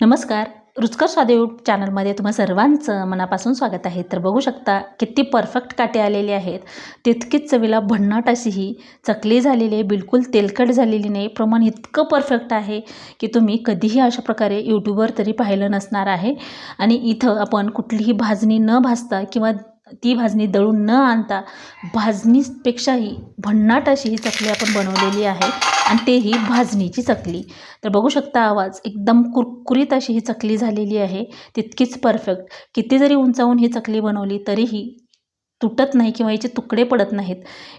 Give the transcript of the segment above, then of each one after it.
नमस्कार. रुचकर स्वाद यूट्यूब चॅनलमध्ये तुम्हा सर्वांचं मनापासून स्वागत आहे. तर बघू शकता किती परफेक्ट काटे आलेले आहेत. तितकीच चवीला भन्नाट अशी ही चकली झालेली आहे. बिलकुल तेलकट झालेली नाही. प्रमाण इतकं परफेक्ट आहे की तुम्ही कधीही अशा प्रकारे यूट्यूबवर तरी पाहिलं नसणार आहे. आणि इथं आपण कुठलीही भाजणी न भाजता किंवा ती भाजणी दळून न आणता भाजणीपेक्षाही भन्नाट अशी ही चकली आपण बनवलेली आहे आणि तेही भाजणीची चकली. तर बघू शकता आवाज एकदम कुरकुरीत अशी ही चकली झालेली आहे. तितकीच परफेक्ट किती जरी उंचावून ही चकली बनवली तरीही तुटत नाही किंवा याचे तुकडे पडत नाहीत.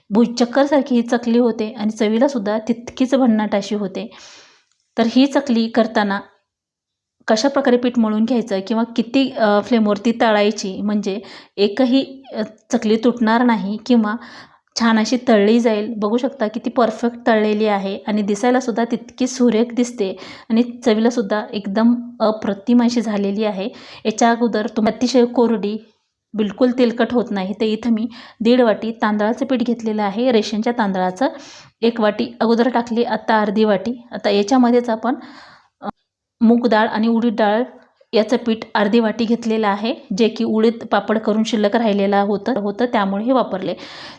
भुईचक्करसारखी ही चकली होते आणि चवीलासुद्धा तितकीच भन्नाट अशी होते. तर ही चकली करताना कशा प्रकारे पीठ मळून घ्यायचं किंवा किती फ्लेमवरती तळायची म्हणजे एकही चकली तुटणार नाही किंवा छान अशी तळली जाईल. बघू शकता किती परफेक्ट तळलेली आहे आणि दिसायलासुद्धा तितकी सुरेख दिसते आणि चवीलासुद्धा एकदम अप्रतिम अशी झालेली आहे. याच्या अगोदर तुम्ही अतिशय कोरडी बिलकुल तेलकट होत नाही. ते इथं मी दीड वाटी तांदळाचं पीठ घेतलेलं आहे. रेशनच्या तांदळाचं एक वाटी अगोदर टाकली आता अर्धी वाटी. आता याच्यामध्येच आपण मूग डाळ आणि उडीद डाळ याचं पीठ अर्धी वाटी घेतलेलं आहे जे की उडीद पापड करून शिल्लक राहिलेलं होतं होतं त्यामुळे हे वापरले.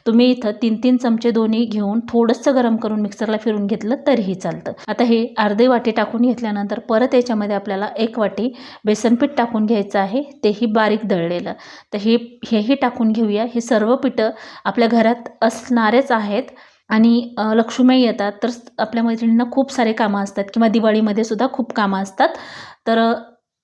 तुम्ही इथं तीन तीन चमचे दोन्ही घेऊन थोडंसं गरम करून मिक्सरला फिरून घेतलं तरीही चालतं. आता हे अर्धी वाटी टाकून घेतल्यानंतर परत याच्यामध्ये आपल्याला एक वाटी बेसनपीठ टाकून घ्यायचं आहे तेही बारीक दळलेलं. तर हे हेही टाकून घेऊया. हे सर्व पिठं आपल्या घरात असणारेच आहेत. आणि लक्ष्मी येतात तर आपल्या मैत्रिणींना खूप सारे कामं असतात किंवा दिवाळीमध्ये सुद्धा खूप कामं असतात. तर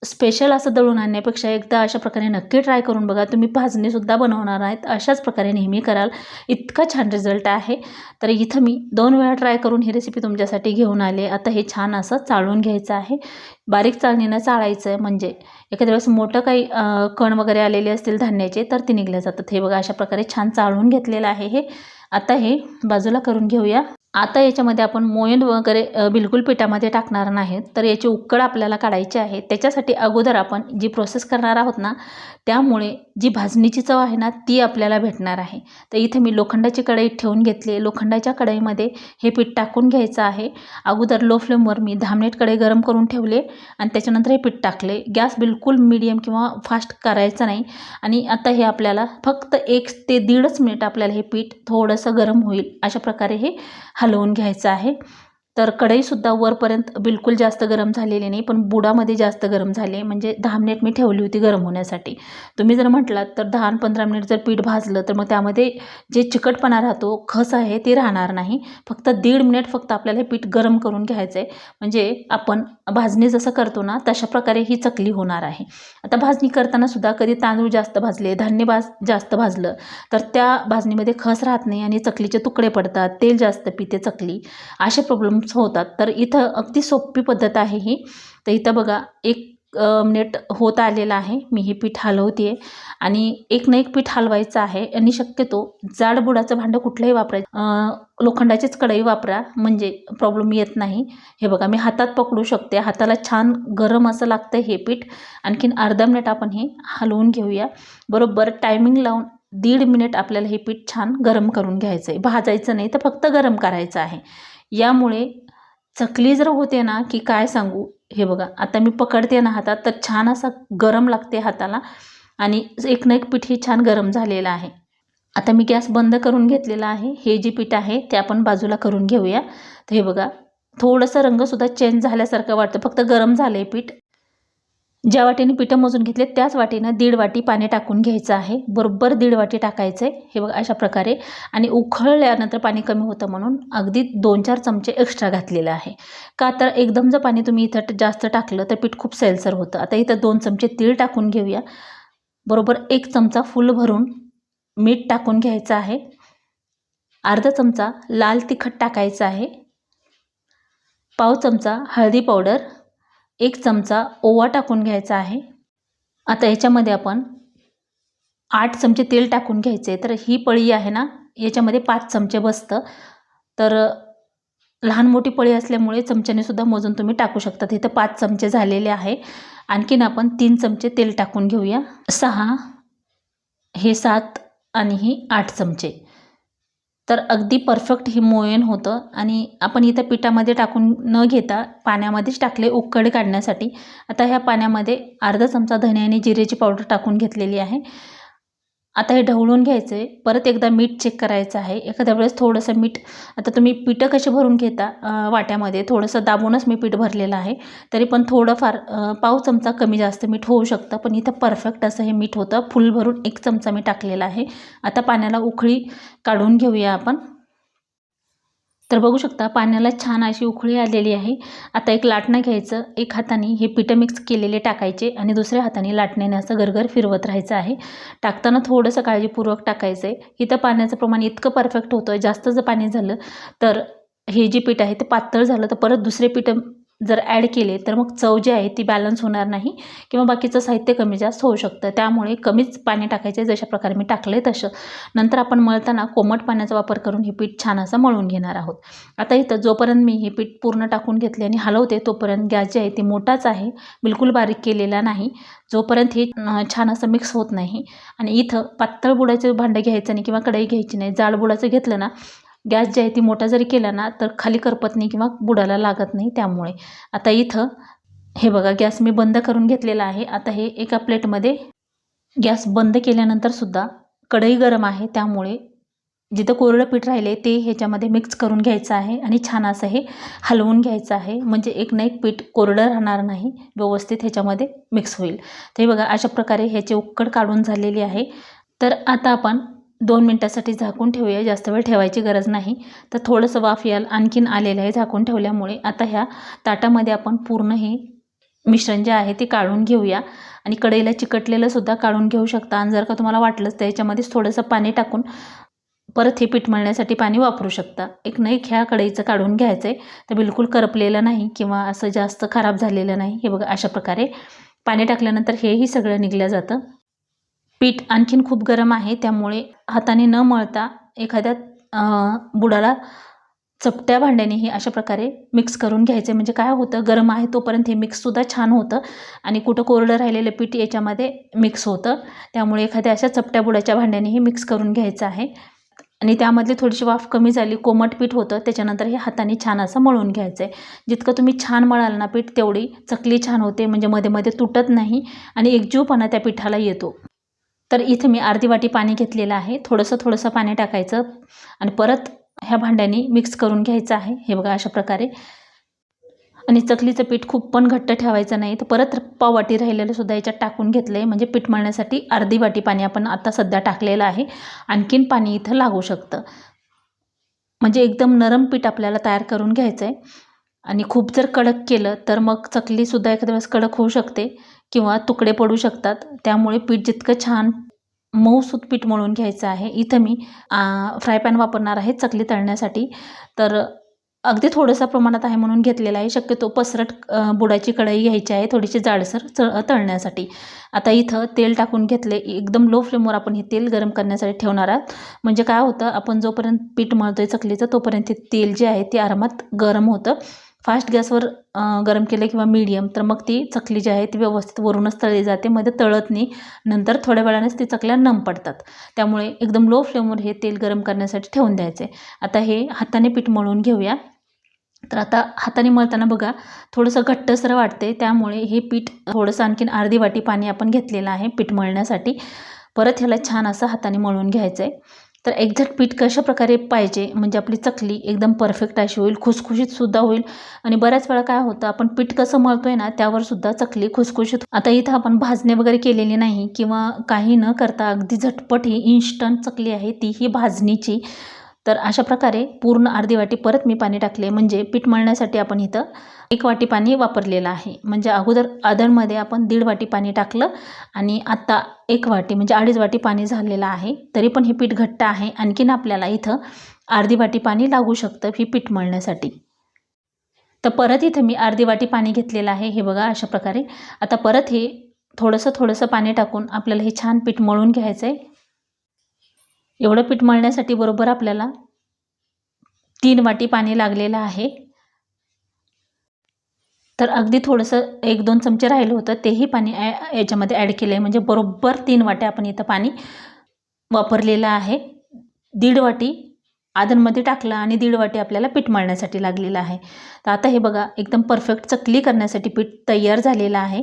स्पेशल असं दळून आणण्यापेक्षा एकदा अशा प्रकारे नक्की ट्राय करून बघा. तुम्ही भाजणीसुद्धा बनवणार आहेत अशाच प्रकारे नेहमी कराल. इतका छान रिझल्ट आहे. तर इथं मी दोन वेळा ट्राय करून ही रेसिपी तुमच्यासाठी घेऊन आले. आता हे छान असं चाळून घ्यायचं आहे. बारीक चाळणीनं चाळायचं आहे. म्हणजे एखाद्या वेळेस मोठं काही कण वगैरे आलेले असतील धान्याचे तर ते निघले जातात. हे बघा अशा प्रकारे छान चाळून घेतलेलं आहे हे. आता हे बाजूला करून घेऊया. आता याच्यामध्ये आपण मोयन वगैरे बिलकुल पिठामध्ये टाकणार नाहीत. तर याची उकड आपल्याला काढायची आहे. त्याच्यासाठी अगोदर आपण जी प्रोसेस करणार आहोत ना त्यामुळे जी भाजणीची चव आहे ना ती आपल्याला भेटणार आहे. तर इथे मी लोखंडाची कढई ठेवून घेतली लोखंडाच्या कढईमध्ये हे पीठ टाकून घ्यायचं आहे. अगोदर लो फ्लेमवर मी दहा मिनिट कढई गरम करून ठेवले आणि त्याच्यानंतर हे पीठ टाकले गॅस बिलकुल मीडियम किंवा फास्ट करायचं नाही. आणि आता हे आपल्याला फक्त एक ते दीडच मिनिट आपल्याला हे पीठ थोडंसं गरम होईल. अशा प्रकारे हे हलवून घ्यायचं आहे. तर कढईसुद्धा वरपर्यंत बिलकुल जास्त गरम झालेली नाही पण बुडामध्ये जास्त गरम झाले. म्हणजे दहा मिनिट मी ठेवली होती गरम होण्यासाठी. तुम्ही जर म्हटलात तर दहा आणि पंधरा मिनिट जर पीठ भाजलं तर मग त्यामध्ये जे चिकटपणा राहतो खस आहे ते राहणार नाही. फक्त दीड मिनिट फक्त आपल्याला हे पीठ गरम करून घ्यायचं आहे म्हणजे आपण भाजणी जसं करतो ना तशा प्रकारे ही चकली होणार आहे. आता भाजणी करताना सुद्धा कधी तांदूळ जास्त भाजले धान्य भाज जास्त भाजलं तर त्या भाजणीमध्ये खस राहत नाही आणि चकलीचे तुकडे पडतात तेल जास्त पिते चकली. असे प्रॉब्लेम प्रॉब्लेम्स होतात. तर इथं अगदी सोपी पद्धत आहे ही. तर इथं बघा एक मिनिट होत आलेलं आहे. मी हे पीठ हलवते आणि एक ना एक पीठ हलवायचं आहे. आणि शक्यतो जाड बुडाचं भांडं कुठलंही वापरायचं. लोखंडाचीच कढई वापरा. म्हणजे प्रॉब्लेम येत नाही. हे बघा मी हातात पकडू शकते. हाताला छान गरम असं लागतं हे पीठ. आणखीन अर्धा मिनिट आपण हे हलवून घेऊया. बरोबर टायमिंग लावून दीड मिनिट आपल्याला हे पीठ छान गरम करून घ्यायचं आहे भाजायचं नाही तर फक्त गरम करायचं आहे. यामुळे चकली जर होते ना की काय सांगू? हे बघा आता मी पकडते ना हातात तर छान असा गरम लागते हाताला. आणि एक ना एक पीठ हे छान गरम झालेलं आहे. आता मी गॅस बंद करून घेतलेला आहे. हे जे पीठ आहे ते आपण बाजूला करून घेऊया. तर हे बघा थोडंसं रंगसुद्धा चेंज झाल्यासारखं वाटतं. फक्त गरम झालं आहे पीठ. ज्या वाटीने पिठं मोजून घेतले त्याच वाटीनं दीड वाटी पाणी टाकून घ्यायचं आहे. बरोबर दीड वाटी टाकायचं. आहे हे बघा अशा प्रकारे. आणि उखळल्यानंतर पाणी कमी होतं म्हणून अगदी दोन चार चमचे एक्स्ट्रा घातलेलं आहे. का तर एकदम जर पाणी तुम्ही इथं जास्त टाकलं तर पीठ खूप सैलसर होतं. आता इथं दोन चमचे तीळ टाकून घेऊया. बरोबर एक चमचा फुल भरून मीठ टाकून घ्यायचं आहे. अर्धा चमचा लाल तिखट टाकायचं आहे. पाव चमचा हळदी पावडर. एक चमचा ओवा टाकून घ्यायचा आहे. आता याच्यामध्ये आपण आठ चमचे तेल टाकून घ्यायचे तर ही पळी आहे ना याच्यामध्ये पाच चमचे बसतं. तर लहान मोठी पळी असल्यामुळे चमच्यानेसुद्धा मोजून तुम्ही टाकू शकता इथं पाच चमचे झालेले आहे. आणखीन आपण तीन चमचे तेल टाकून घेऊया. सहा हे सात आणि ही आठ चमचे. तर अगदी परफेक्ट हे मोयन होतं. आणि आपण इथं पिठामध्ये टाकून न घेता पाण्यामध्येच टाकले उकड काढण्यासाठी. आता ह्या पाण्यामध्ये अर्धा चमचा धने आणि जिरेची पावडर टाकून घेतलेली आहे. आता हे ढवळून घ्यायचं आहे परत एकदा मीठ चेक करायचं आहे. एखाद्या वेळेस थोडंसं मीठ आता तुम्ही पिठं कसे भरून घेता वाट्यामध्ये? थोडंसं दाबूनच मी पीठ भरलेलं आहे. तरी पण थोडंफार पाव चमचा कमी जास्त मीठ होऊ शकतं पण इथं परफेक्ट असं हे मीठ होतं. फुल भरून एक चमचा मी टाकलेला आहे. आता पाण्याला उकळी काढून घेऊया आपण. तर बघू शकता पाण्याला छान अशी उखळी आलेली आहे. आता एक लाटणं घ्यायचं. एक हाताने हे पिठं मिक्स केलेले टाकायचे आणि दुसऱ्या हाताने लाटण्याने असं गरगर फिरवत राहायचं आहे. टाकताना थोडंसं काळजीपूर्वक टाकायचं आहे इथं पाण्याचं प्रमाण इतकं परफेक्ट होतं जास्त जर पाणी झालं तर हे जे पीठ आहे ते पातळ झालं तर परत दुसरे पीठ जर ॲड केले तर मग चव जी आहे ती बॅलन्स होणार नाही किंवा बाकीचं साहित्य कमी जास्त होऊ शकतं. त्यामुळे कमीच पाणी टाकायचे जशा प्रकारे मी टाकलं आहे तसं. नंतर आपण मळताना कोमट पाण्याचा वापर करून हे पीठ छान असं मळून घेणार आहोत. आता इथं जोपर्यंत मी हे पीठ पूर्ण टाकून घेतले आणि हलवते तोपर्यंत गॅस जे आहे ते मोठाच आहे बिलकुल बारीक केलेला नाही. जोपर्यंत हे छान असं मिक्स होत नाही आणि इथं पातळ बुडाचं भांडं घ्यायचं नाही किंवा कढई घ्यायची नाही जाड बुडाचं घेतलं ना गॅस जे आहे ती मोठा जरी केला ना तर खाली करपत नाही किंवा बुडाला लागत नाही त्यामुळे. आता इथं हे बघा गॅस मी बंद करून घेतलेला आहे. आता हे एका प्लेटमध्ये गॅस बंद केल्यानंतर सुद्धा कढई गरम आहे. त्यामुळे जिथं कोरडं पीठ राहिले ते ह्याच्यामध्ये मिक्स करून घ्यायचं आहे आणि छान असं हे हलवून घ्यायचं आहे. म्हणजे एक ना एक पीठ कोरडं राहणार नाही व्यवस्थित ह्याच्यामध्ये मिक्स होईल. ते बघा अशा प्रकारे ह्याची उकड काढून झालेली आहे. तर आता आपण दोन मिनटासाठी झाकून ठेवूया जास्त वेळ ठेवायची गरज नाही. तर थोडंसं वाफ याल आणखीन आलेलं आहे झाकून ठेवल्यामुळे. आता ह्या ताटामध्ये आपण पूर्ण हे मिश्रण जे आहे ते काढून घेऊया. आणि कढईला चिकटलेलं सुद्धा काढून घेऊ शकता. आणि जर का तुम्हाला वाटलंच तर याच्यामध्येच थोडंसं पाणी टाकून परत हे पीठ मळण्यासाठी पाणी वापरू शकता. एक नाही ह्या कढईचं काढून घ्यायचं आहे तर बिलकुल करपलेलं नाही किंवा असं जास्त खराब झालेलं नाही. हे बघा अशा प्रकारे पाणी टाकल्यानंतर हेही सगळं निघलं जातं. पीठ आणखीन खूप गरम आहे त्यामुळे हाताने न मळता एखाद्या बुडाला चपट्या भांड्याने हे अशा प्रकारे मिक्स करून घ्यायचे. म्हणजे काय होतं गरम आहे तोपर्यंत हे मिक्ससुद्धा छान होतं आणि कुठं कोरडं राहिलेलं पीठ याच्यामध्ये मिक्स होतं. त्यामुळे एखाद्या अशा चपट्या बुडाच्या भांड्याने हे मिक्स करून घ्यायचं आहे. आणि त्यामधली थोडीशी वाफ कमी झाली कोमट पीठ होतं त्याच्यानंतर हे हाताने छान असं मळून घ्यायचं आहे जितकं तुम्ही छान मळाल ना पीठ तेवढी चकली छान होते. म्हणजे मध्ये मध्ये तुटत नाही आणि एकजीवपणा त्या पिठाला येतो. तर इथे मी अर्धी वाटी पाणी घेतलेलं आहे. थोडंसं थोडंसं पाणी टाकायचं. आणि परत ह्या भांड्याने मिक्स करून घ्यायचं आहे. हे बघा अशा प्रकारे. आणि चकलीचं पीठ खूप पण घट्ट ठेवायचं नाही. तर परत पाव वाटी राहिलेलं सुद्धा याच्यात टाकून घेतलं आहे म्हणजे पीठ मळण्यासाठी अर्धी वाटी पाणी आपण आता सध्या टाकलेलं आहे. आणखीन पाणी इथं लागू शकतं. म्हणजे एकदम नरम पीठ आपल्याला तयार करून घ्यायचं आहे आणि खूप जर कडक केलं तर मग चकलीसुद्धा एखाद्या वेळेस कडक होऊ शकते. किंवा तुकडे पडू शकतात. त्यामुळे पीठ जितकं छान मऊसूत पीठ मळून घ्यायचं आहे. इथं मी फ्राय पॅन वापरणार आहे चकली तळण्यासाठी. तर अगदी थोडंसं प्रमाणात आहे म्हणून घेतलेलं आहे. शक्यतो पसरट बुडाची कढई घ्यायची आहे थोडीशी जाडसर च तळण्यासाठी. आता इथं तेल टाकून घेतले एकदम लो फ्लेमवर आपण हे तेल गरम करण्यासाठी ठेवणार आहात. म्हणजे काय होतं आपण जोपर्यंत पीठ मळतोय चकलीचं तोपर्यंत ते तेल जे आहे ते आरामात गरम होतं. फास्ट गॅसवर गरम केलं किंवा मीडियम तर मग ती चकली जी आहे ती व्यवस्थित वरूनच तळली जाते. मध्ये तळत नाही. नंतर थोड्या वेळानेच ती चकल्या नम पडतात. त्यामुळे एकदम लो फ्लेमवर हे तेल गरम करण्यासाठी ठेवून द्यायचे. आता हे हाताने पीठ मळून घेऊया. तर आता हाताने मळताना बघा थोडंसं घट्टसर वाटते त्यामुळे हे पीठ थोडंसं आणखीन अर्धी वाटी पाणी आपण घेतलेलं आहे पीठ मळण्यासाठी. परत ह्याला छान असं हाताने मळून घ्यायचं आहे तर एक्झॅक्ट पीठ कशा प्रकारे पाहिजे म्हणजे आपली चकली एकदम परफेक्ट अशी होईल खुसखुशीतसुद्धा होईल. आणि बऱ्याच वेळा काय होतं आपण पीठ कसं मळतोय ना त्यावरसुद्धा चकली खुसखुशीत. आता इथं आपण भाजणे वगैरे केलेली नाही किंवा काही न करता अगदी झटपट ही इन्स्टंट चकली आहे ती ही भाजणीची. तर अशा प्रकारे पूर्ण अर्धी वाटी परत मी पाणी टाकले. म्हणजे पीठ मळण्यासाठी आपण इथं एक वाटी पाणी वापरलेलं आहे. म्हणजे अगोदर आदरमध्ये आपण दीड वाटी पाणी टाकलं आणि आत्ता एक वाटी म्हणजे अडीच वाटी पाणी झालेलं आहे. तरी पण हे पीठ घट्ट आहे. आणखीन आपल्याला इथं अर्धी वाटी पाणी लागू शकतं ही पीठ मळण्यासाठी. तर परत इथं मी अर्धी वाटी पाणी घेतलेलं आहे. हे बघा अशा प्रकारे. आता परत हे थोडंसं थोडंसं पाणी टाकून आपल्याला हे छान पीठ मळून घ्यायचं आहे एवढं पीठ मळण्यासाठी बरोबर आपल्याला तीन वाटी पाणी लागलेलं आहे. तर अगदी थोडंसं एक दोन चमचे राहिलं होतं तेही पाणी ॲ याच्यामध्ये ॲड केलं आहे म्हणजे बरोबर तीन वाट्या आपण इथं पाणी वापरलेलं आहे. दीड वाटी आदनमध्ये टाकलं आणि दीड वाटी आपल्याला पीठ मळण्यासाठी लागलेलं आहे. तर आता हे बघा एकदम परफेक्ट चकली करण्यासाठी पीठ तयार झालेलं आहे.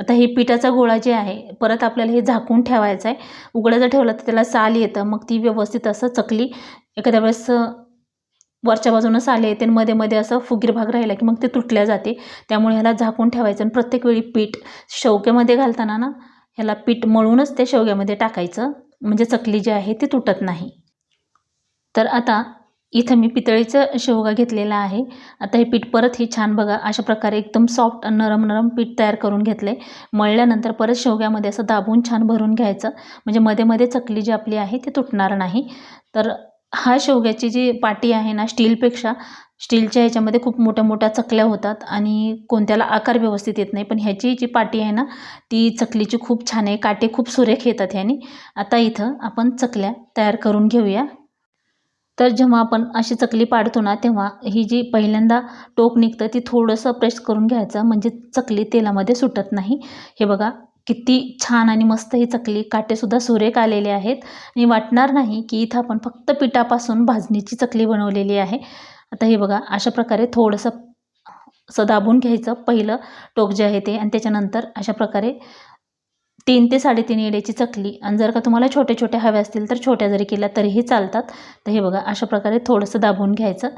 आता हे पिठाचा गोळा जे आहे परत आपल्याला हे झाकून ठेवायचं आहे उघडं जर ठेवलं तर त्याला साल येतं मग ती व्यवस्थित असं चकली एखाद्या वेळेस वरच्या बाजूनं साल येते आणि मध्ये मध्ये असं फुगीर भाग राहिला की मग ते तुटल्या जाते. त्यामुळे ह्याला झाकून ठेवायचं आणि प्रत्येक वेळी पीठ शेवग्यामध्ये घालताना ना ह्याला पीठ मळूनच ते शेवग्यामध्ये टाकायचं. म्हणजे चकली जी आहे ती तुटत नाही. तर आता इथं मी पितळीचं शेवगा घेतलेला आहे. आता हे पीठ परत हे छान बघा अशा प्रकारे एकदम सॉफ्ट नरम नरम पीठ तयार करून घेतलं आहे मळल्यानंतर परत शेवग्यामध्ये असं दाबून छान भरून घ्यायचं. म्हणजे मध्ये मध्ये चकली जी आपली आहे ती तुटणार नाही. तर हा शेवग्याची जी पाटी आहे ना स्टीलपेक्षा स्टीलच्या ह्याच्यामध्ये खूप मोठ्या मोठ्या चकल्या होतात आणि कोणत्याला आकार व्यवस्थित येत नाही. पण ह्याची जी पाटी आहे ना ती चकलीची खूप छान आहे. काटे खूप सुरेख येतात ह्यानी. आता इथं आपण चकल्या तयार करून घेऊया. तर जेव्हा आपण अशी चकली पाडतो ना तेव्हा ही जी पहिल्यांदा टोक निघतं ती थोडंसं प्रेस करून घ्यायचं म्हणजे चकली तेलामध्ये सुटत नाही. हे बघा किती छान आणि मस्त ही चकली काटेसुद्धा सुरेख आलेले आहेत. आणि वाटणार नाही की इथं आपण फक्त पिठापासून भाजणीची चकली बनवलेली आहे. आता हे बघा अशा प्रकारे थोडंसं असं दाबून घ्यायचं पहिलं टोक जे आहे ते. आणि त्याच्यानंतर अशा प्रकारे तीन ते साडेतीन येड्याची चकली. आणि जर का तुम्हाला छोटे छोटे हवे असतील तर छोट्या जरी केल्या तरीही चालतात. तर हे बघा अशा प्रकारे थोडंसं दाबून घ्यायचं.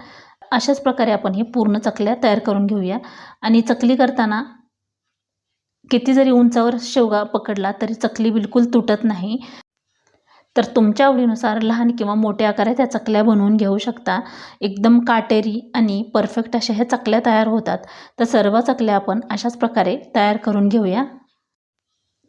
अशाच प्रकारे आपण हे पूर्ण चकल्या तयार करून घेऊया. आणि चकली करताना किती जरी उंचावर शेवगा पकडला तरी चकली बिलकुल तुटत नाही. तर तुमच्या आवडीनुसार लहान किंवा मोठ्या आकारात त्या चकल्या बनवून घेऊ शकता. एकदम काटेरी आणि परफेक्ट अशा ह्या चकल्या तयार होतात. तर सर्व चकल्या आपण अशाच प्रकारे तयार करून घेऊया.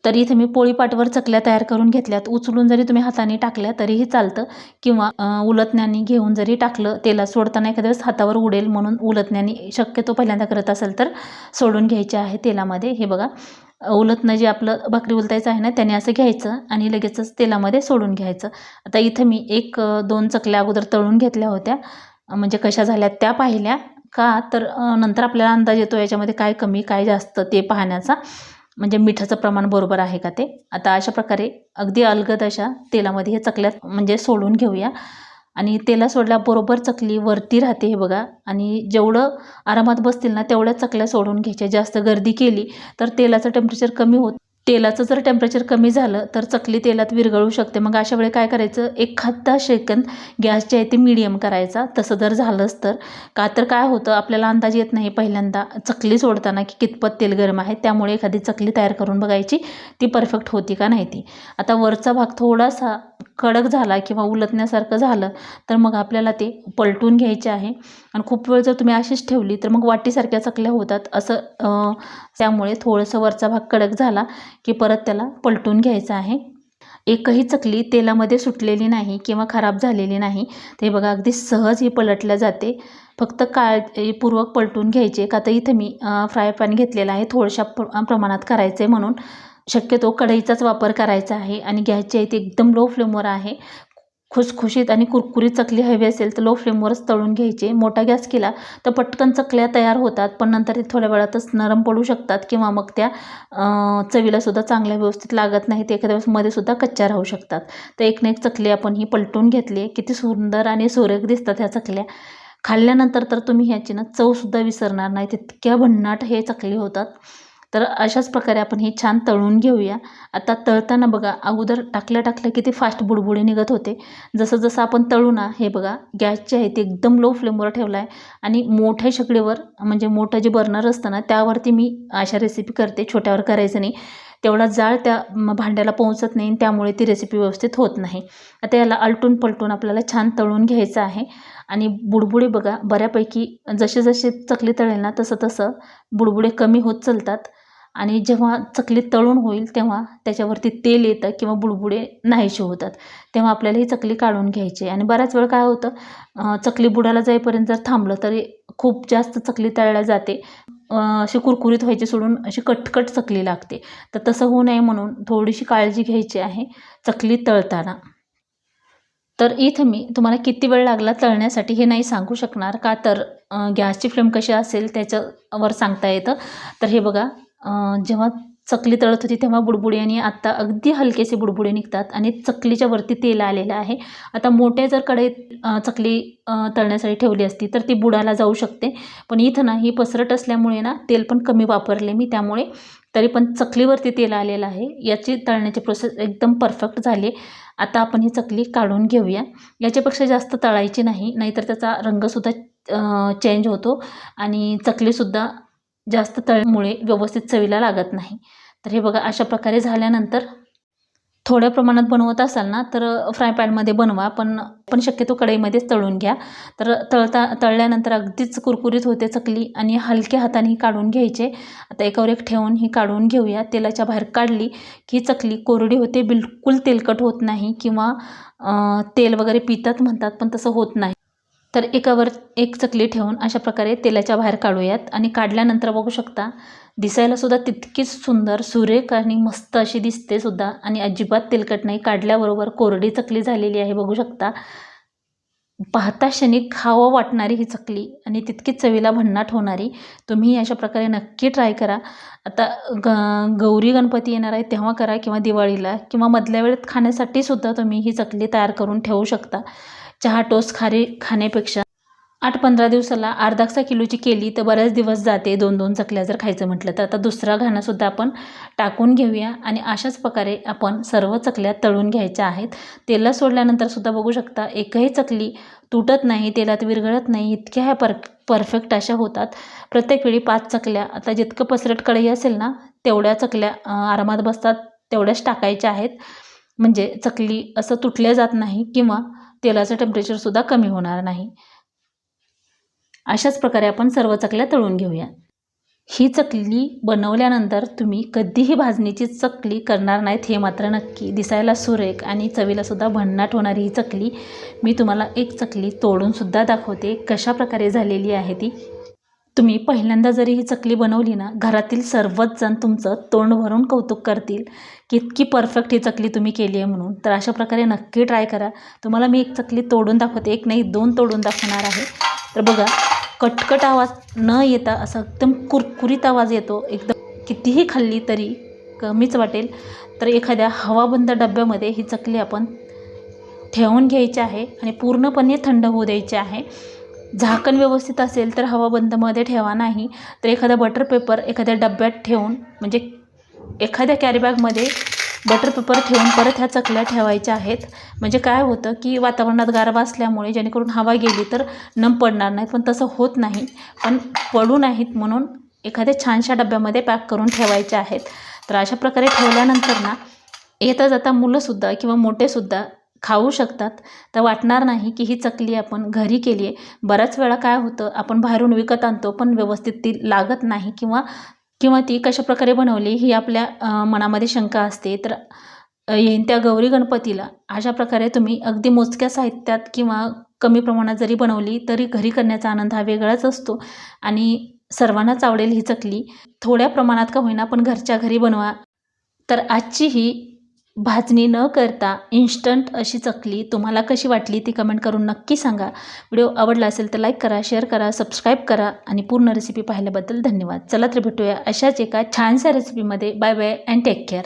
तर इथे मी पोळीपाटवर चकल्या तयार करून घेतल्यात. उचलून जरी तुम्ही हाताने टाकल्या तरीही चालतं. किंवा उलतण्याने घेऊन जरी टाकलं तेला सोडताना एखाद्या वेळेस हातावर उडेल म्हणून उलतण्याने शक्यतो पहिल्यांदा करत असेल तर सोडून घ्यायचे आहे तेलामध्ये. हे बघा उलतणं जे आपलं भाकरी उलतायचं आहे ना त्याने असं घ्यायचं आणि लगेचच तेलामध्ये सोडून घ्यायचं. आता इथं मी एक दोन चकल्या अगोदर तळून घेतल्या होत्या. म्हणजे कशा झाल्या त्या पाहिल्या का? तर नंतर आपल्याला अंदाज येतो याच्यामध्ये काय कमी काय जास्त ते पाहण्याचा. म्हणजे मिठाचं प्रमाण बरोबर आहे का ते? आता अशा प्रकारे अगदी अलगद अशा तेलामध्ये हे चकल्यात म्हणजे सोडून घेऊया. आणि तेला सोडल्याबरोबर चकली वरती राहते हे बघा. आणि जेवढं आरामात बसतील ना तेवढ्या चकल्या सोडून घ्यायच्या. जास्त गर्दी केली तर तेलाचं टेम्परेचर कमी होत तेलाचं जर टेम्परेचर कमी झालं तर चकली तेलात विरघळू शकते. मग अशा वेळी काय करायचं? एखादा सेकंद गॅस जे आहे ते मिडियम करायचा. तसं जर झालंच तर. का तर काय होतं? आपल्याला अंदाज येत नाही पहिल्यांदा. चकली सोडताना की कितपत तेल गरम आहे त्यामुळे एखादी चकली तयार करून बघायची. ती परफेक्ट होती का नाही ती. आता वरचा भाग थोडासा कडक झाला किंवा उलटण्यासारखं झालं तर मग आपल्याला ते पलटून घ्यायचे आहे. आणि खूप वेळ जर तुम्ही अशीच ठेवली तर मग वाटीसारख्या चकल्या होतात. असं त्यामुळे थोडंसं वरचा भाग कडक झाला की परत त्याला पलटून घ्यायचं आहे. एकही चकली तेलामध्ये सुटलेली नाही किंवा खराब झालेली नाही ते बघा अगदी सहज ही पलटल्या जाते. फक्त काळपूर्वक पलटून घ्यायचे का तर इथं मी फ्राय पॅन घेतलेला आहे थोडशा प्रमाणात करायचं आहे म्हणून. शक्यतो कढईचाच वापर करायचा आहे आणि गॅसची आहे ती एकदम लो फ्लेमवर आहे. खुसखुशीत आणि कुरकुरीत चकली हवी असेल तर लो फ्लेमवरच तळून घ्यायचे. मोठा गॅस केला तर पटकन चकल्या तयार होतात पण नंतर ते थोड्या वेळातच नरम पडू शकतात किंवा मग त्या चवीलासुद्धा चांगल्या व्यवस्थित लागत नाहीत एखाद्या वेळेस सुद्धा कच्च्या राहू शकतात. तर एक ना एक चकली आपण ही पलटून घेतली किती सुंदर आणि सुरेख दिसतात ह्या चकल्या. खाल्ल्यानंतर तर तुम्ही ह्याची ना चवसुद्धा विसरणार नाही. तितक्या भन्नाट हे चकली होतात. तर अशाच प्रकारे आपण हे छान तळून घेऊया. आता तळताना बघा अगोदर टाकल्या टाकल्या किती फास्ट बुडबुडे निघत होते. जसं जसं आपण तळू ना हे बघा गॅसचे आहे ते एकदम लो फ्लेमवर ठेवला आहे आणि मोठ्या शेकडीवर म्हणजे मोठं जे बर्नर असतं ना त्यावरती मी अशा रेसिपी करते. छोट्यावर करायचं नाही. तेवढा जाळ त्या म, भांड्याला पोहोचत नाही आणि त्यामुळे ती रेसिपी व्यवस्थित होत नाही. आता याला आलटून पलटून आपल्याला छान तळून घ्यायचं आहे. आणि बुडबुडे बघा बऱ्यापैकी जसे जसे चकली तळेल ना तसं तसं बुडबुडे कमी होत चालतात. आणि जेव्हा चकली तळून होईल तेव्हा त्याच्यावरती तेल येतं किंवा बुडबुडे नाहीसे होतात. तेव्हा आपल्याला ही चकली काढून घ्यायची. आहे आणि बऱ्याच वेळ काय होतं चकली बुडाला जाईपर्यंत जर थांबलं तरी खूप जास्त चकली तळल्या जाते. अशी कुरकुरीत व्हायची सोडून अशी कटकट चकली लागते. तर तसं होऊ नये म्हणून थोडीशी काळजी घ्यायची आहे चकली तळताना. तर इथं मी तुम्हाला किती वेळ लागला तळण्यासाठी हे नाही सांगू शकणार का? तर गॅसची फ्लेम कशी असेल त्याच्यावर सांगता येतं. तर हे बघा जेव्हा चकली तळत होती तेव्हा बुडबुडे आणि आत्ता अगदी हलकेसे बुडबुडे निघतात आणि चकलीच्या वरती तेल आलेलं आहे. आता मोठ्या जर कढईत चकली तळण्यासाठी ठेवली असती तर ती बुडाला जाऊ शकते. पण इथं ना ही पसरट असल्यामुळे ना तेल पण कमी वापरले मी. त्यामुळे तरी पण चकलीवरती तेल आलेलं आहे. याची तळण्याची प्रोसेस एकदम परफेक्ट झाली. आता आपण ही चकली काढून घेऊया. याच्यापेक्षा जास्त तळायची नाही नाहीतर त्याचा रंगसुद्धा चेंज होतो. आणि चकलीसुद्धा जास्त तळमुळे व्यवस्थित चवीला लागत नाही. तर हे बघा अशा प्रकारे झाल्यानंतर थोड्या प्रमाणात बनवत असाल ना तर फ्राय पॅनमध्ये बनवा पण पण शक्यतो कढईमध्येच तळून घ्या. तर तळता तळल्यानंतर अगदीच कुरकुरीत होते चकली आणि हलक्या हाताने काढून घ्यायचे. आता एकावर एक ठेवून ही काढून घेऊया. तेलाच्या बाहेर काढली की चकली कोरडी होते बिलकुल तेलकट होत नाही किंवा तेल वगैरे पितात म्हणतात पण तसं होत नाही. तर एकावर एक चकली ठेवून अशा प्रकारे तेलाच्या बाहेर काढूयात. आणि काढल्यानंतर बघू शकता दिसायलासुद्धा तितकीच सुंदर सुरेख आणि मस्त अशी दिसते सुद्धा. आणि अजिबात तेलकट नाही. काढल्याबरोबर कोरडी चकली झालेली आहे बघू शकता. पाहता क्षणी खावं वाटणारी ही चकली आणि तितकीच चवीला भन्नाट होणारी. तुम्ही अशा प्रकारे नक्की ट्राय करा. आता ग गौरी गणपती येणार आहे तेव्हा करा. किंवा दिवाळीला किंवा मधल्या वेळेत खाण्यासाठी सुद्धा तुम्ही ही चकली तयार करून ठेवू शकता. चहा टोस्ट खारे खाण्यापेक्षा. आठ पंधरा दिवसाला अर्धासा किलोची केली तर बऱ्याच दिवस जाते दोन दोन चकल्या जर खायचं म्हटलं तर. आता दुसरा घाणासुद्धा आपण टाकून घेऊया आणि अशाच प्रकारे आपण सर्व चकल्या तळून घ्यायच्या आहेत. तेलात सोडल्यानंतर सुद्धा बघू शकता एकही चकली तुटत नाही तेलात विरघळत नाही इतक्या ह्या पर परफेक्ट अशा होतात. प्रत्येक वेळी पाच चकल्या आता जितकं पसरट कढई असेल ना तेवढ्या चकल्या आरामात बसतात तेवढ्याच टाकायच्या आहेत. म्हणजे चकली असं तुटल्या जात नाही किंवा तेलाचं टेम्परेचरसुद्धा कमी होणार नाही. अशाच प्रकारे आपण सर्व चकल्या तळून घेऊया. ही चकली बनवल्यानंतर तुम्ही कधीही भाजणीची चकली करणार नाहीत हे मात्र नक्की. दिसायला सुरेख आणि चवीलासुद्धा भन्नाट होणारी ही चकली मी तुम्हाला एक चकली तोडूनसुद्धा दाखवते. कशा प्रकारे झालेली आहे ती? तुम्ही पहिल्यांदा जरी ही चकली बनवली ना घरातील सर्वच जण तुमचं तोंड भरून कौतुक करतील की इतकी परफेक्ट ही चकली तुम्ही केली आहे म्हणून. तर अशा प्रकारे नक्की ट्राय करा. तुम्हाला मी एक चकली तोडून दाखवते. एक नाही दोन तोडून दाखवणार आहे. तर बघा कटकट आवाज न येता असा एकदम कुरकुरीत आवाज येतो. एकदम कितीही खाल्ली तरी कमीच वाटेल. तर एखाद्या हवाबंद डब्यामध्ये ही चकली आपण ठेवून घ्यायची आहे आणि पूर्णपणे थंड होऊ द्यायची आहे. झाकण व्यवस्थित असेल तर हवा बंदमध्ये ठेवा नाही. तर एखादा बटर पेपर एखाद्या डब्यात ठेवून म्हणजे एखाद्या कॅरीबॅगमध्ये बटर पेपर ठेवून परत ह्या चकल्या ठेवायच्या आहेत. म्हणजे काय होतं की वातावरणात गारवा असल्यामुळे जेणेकरून हवा गेली तर नम पडणार नाही पण तसं होत नाही. पण पडू नाहीत म्हणून एखाद्या छानशा डब्यामध्ये पॅक करून ठेवायच्या आहेत. तर अशा प्रकारे ठेवल्यानंतर ना येता जाता मुलंसुद्धा किंवा मोठेसुद्धा खाऊ शकतात. तर वाटणार नाही की ही चकली आपण घरी केली आहे. बऱ्याच वेळा काय होतं आपण बाहेरून विकत आणतो पण व्यवस्थित ती लागत नाही किंवा किंवा ती कशाप्रकारे बनवली ही आपल्या मनामध्ये शंका असते. तर येईन त्या गौरी गणपतीला. अशा प्रकारे तुम्ही अगदी मोजक्या साहित्यात किंवा कमी प्रमाणात जरी बनवली तरी घरी करण्याचा आनंद हा वेगळाच असतो. आणि सर्वांनाच आवडेल ही चकली. थोड्या प्रमाणात का होईना पण घरच्या घरी बनवा. तर आजची ही भाजणी न करता इन्स्टंट अशी चकली तुम्हाला कशी वाटली ती कमेंट करून नक्की सांगा. व्हिडिओ आवडला असेल तर लाईक करा शेअर करा सबस्क्राईब करा आणि पूर्ण रेसिपी पाहिल्याबद्दल धन्यवाद. चला तर भेटूया अशाच एका छानशा रेसिपीमध्ये bye bye and take care